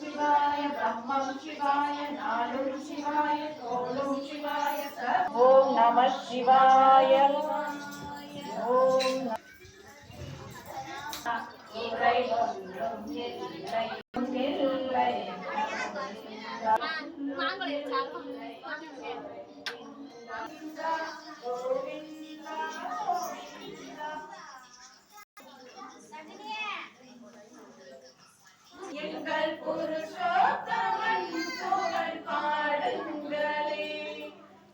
శివాయ బ్రహ్మం శివాయ నాలుగు శివాయ తోడు శివాయ ఓం నమ శివాయ. ఓం గోవింద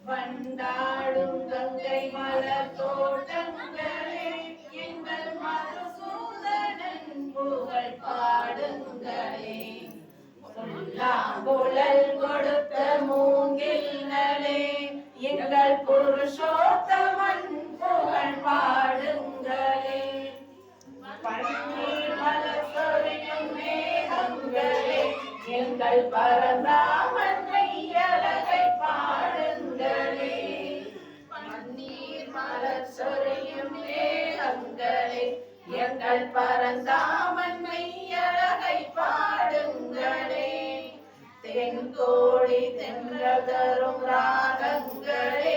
வண்டாடும் கங்கை மலர் தோட்டங்களே எங்கள் மதுசூதனன் புகழ் பாடுங்களே. புல்லாங்குழல் கொடுத்த மூங்கில்களே எங்கள் புருஷோத்தமன் புகழ் பாடுங்களே. பன்னீர் மலர் சொரியும் மேகங்களே எங்கள் மலர் சொரியும் மேகங்களே எங்கள் பரந்தாமன் மையழகை பாடுங்களே. தென்கோடி தென்றதரும் ராகங்களே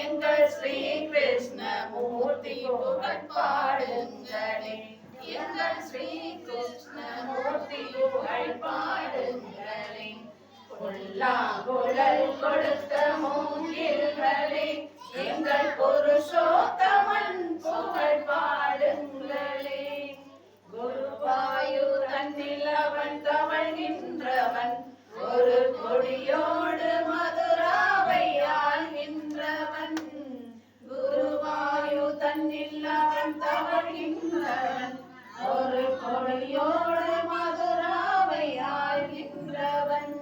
எங்கள் ஸ்ரீ கிருஷ்ண மூர்த்தி புகழ் பாடுங்களே. எங்கள் ஸ்ரீ கிருஷ்ண மூர்த்தி புகழ் பாடுங்களே. புல்லாங்குழல் கொடுத்த மூங்கில்களே தவழ்கின்றவன் ஒரு கொடியோடு மதுராவை ஆள்கின்றவன்